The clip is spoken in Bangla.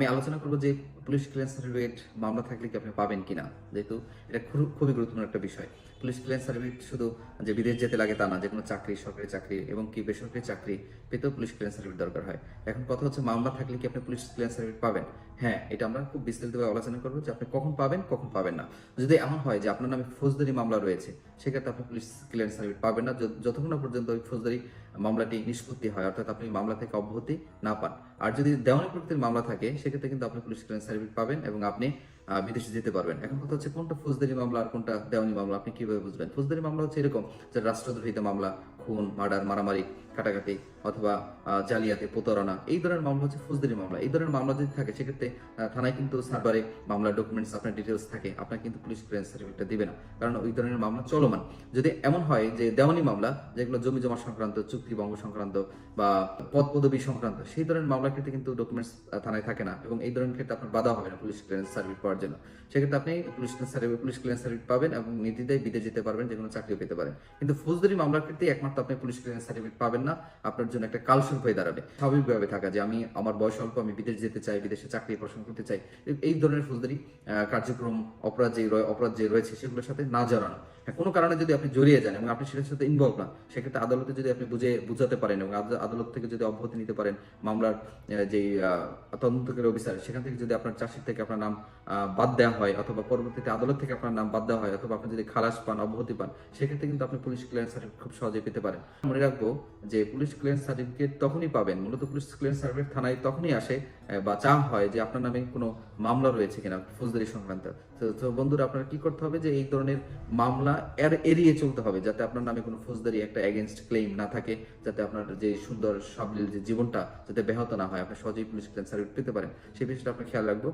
আমি আলোচনা করব যে পুলিশ ক্লিয়ারেন্স সার্টিফিকেট মামলা থাকলে কি আপনি পাবেন কিনা? যেহেতু এটা খুবই গুরুত্বপূর্ণ একটা বিষয়। পুলিশ ক্লিয়ারেন্স সার্টিফিকেট শুধু যে বিদেশ যেতে লাগে তা না, যে কোনো চাকরি, সরকারি চাকরি এবং কি বেসরকারি চাকরি পেতেও পুলিশ ক্লিয়ারেন্স সার্টিফিকেট দরকার হয়। এখন কথা হচ্ছে মামলা থাকলে কি আপনি পুলিশ ক্লিয়ারেন্স সার্টিফিকেট পাবেন? হ্যাঁ এটা আমরা খুব বিস্তারিতভাবে আলোচনা করব যে আপনি কখন পাবেন কখন পাবেন না। যদি এমন হয় যে আপনার নামে ফৌজদারি মামলা রয়েছে, সেক্ষেত্রে আপনি পুলিশ ক্লিয়ারেন্স সার্টিফিকেট পাবেন না। যতক্ষণ না পর্যন্ত ওই ফৌজদারি মামলাটি নিষ্পত্তি হয়, অর্থাৎ আপনি মামলা থেকে অব্যাহতি না পান। আর যদি দেওয়ানি প্রকৃতির মামলা থাকে, সেক্ষেত্রে কিন্তু আপনি পুলিশ ক্লিয়ারেন্স সার্টিফিকেট পাবেন এবং আপনি বিদেশে যেতে পারবেন। এখন কথা হচ্ছে কোনটা ফৌজদারি মামলা আর কোনটা দেওয়ানি মামলা, আপনি কীভাবে বুঝবেন? ফৌজদারি মামলা হচ্ছে এরকম যে রাষ্ট্রদ্রোহিত মামলা, খুন, মার্ডার, মারামারি কাটাকাটি অথবা জালিয়াতি, প্রতারণা, এই ধরনের মামলা হচ্ছে ফৌজদারি মামলা। এই ধরনের মামলা যদি থাকে, সেক্ষেত্রে থানায় কিন্তু সার্ভারে মামলার ডকুমেন্টস আপনার ডিটেলস থাকে। আপনার কিন্তু পুলিশ ক্লিয়ারেন্স সার্টিফিকেটটা দিবে না। কারণ ওই ধরনের মামলা চলমান। যদি এমন হয় যে দেওয়ানি মামলা, যেগুলো জমি জমা সংক্রান্ত, চুক্তি ভঙ্গ সংক্রান্ত বা পদ পদবি সংক্রান্ত, সেই ধরনের মামলার ক্ষেত্রে কিন্তু ডকুমেন্টস থানায় থাকে না এবং এই ধরনের ক্ষেত্রে আপনার বাধা হবে না পুলিশ ক্লিয়ারেন্স সার্টিফিকেট পাওয়ার জন্য। সেক্ষেত্রে আপনি police certificate police clearance certificate পাবেন এবং নির্দ্বিধায় বিদেশ যেতে পারবেন, যে কোনো চাকরিও পেতে পারেন। কিন্তু ফৌজদারি মামলার ক্ষেত্রে একমাত্র আপনি পুলিশ ক্লিয়ারেন্স সার্টিফিকেট পাবেন না। আপনার জন্য একটা কালস্বরূপ হয়ে দাঁড়াবে। স্বাভাবিকভাবে থাকা যে আমি আমার বয়স অল্প আমি বিদেশ যেতে চাই বিদেশে চাকরি পড়াশোনা করতে চাই এই- ধরনের ফৌজদারি আহ, কার্যক্রম অপরাধ যে অপরাধ যে রয়েছে সেগুলোর সাথে না জড়ানো। হ্যাঁ, কোনো কারণে যদি আপনি জড়িয়ে যান এবং আপনি সেটার সাথে ইনভলভ না সেক্ষেত্রে আদালতে যদি আপনি বুঝে বুঝাতে পারেন এবং আদালত থেকে যদি অব্যাহতি নিতে পারেন মামলার যে তদন্তকারী অফিসার সেখান থেকে যদি আপনার চাষির থেকে আপনার নাম বাদ দেওয়া হয় অথবা পরবর্তীতে আদালত থেকে আপনার নাম বাদ দেওয়া হয় অথবা আপনি যদি খালাস পান অব্যাহতি পান সেক্ষেত্রে কিন্তু আপনি পুলিশ ক্লিয়ারেন্স খুব সহজে পেতে পারেন। মনে রাখব যে পুলিশ ক্লিয়ারেন্স সার্টিফিকেট তখনই পাবেন, মূলত পুলিশ ক্লিয়ারেন্স সার্টিফিকেট থানায় তখনই আসে বা চা হয় যে আপনার নামে কোনো মামলা রয়েছে কিনা ফৌজদারি সংক্রান্ত। তো- বন্ধুরা, আপনার কি করতে হবে যে এই ধরনের মামলা এর এড়িয়ে চলতে হবে, যাতে আপনার নামে কোনো ফৌজদারি একটা এগেনস্ট ক্লেম না থাকে, যাতে আপনার যে সুন্দর সাবলীল যে জীবনটা, যাতে ব্যাহত না হয়, আপনি সহজেই পুলিশ ক্লিয়ারেন্স সার্টিফিকেট পেতে পারেন। সেই বিষয়টা আপনি খেয়াল রাখব।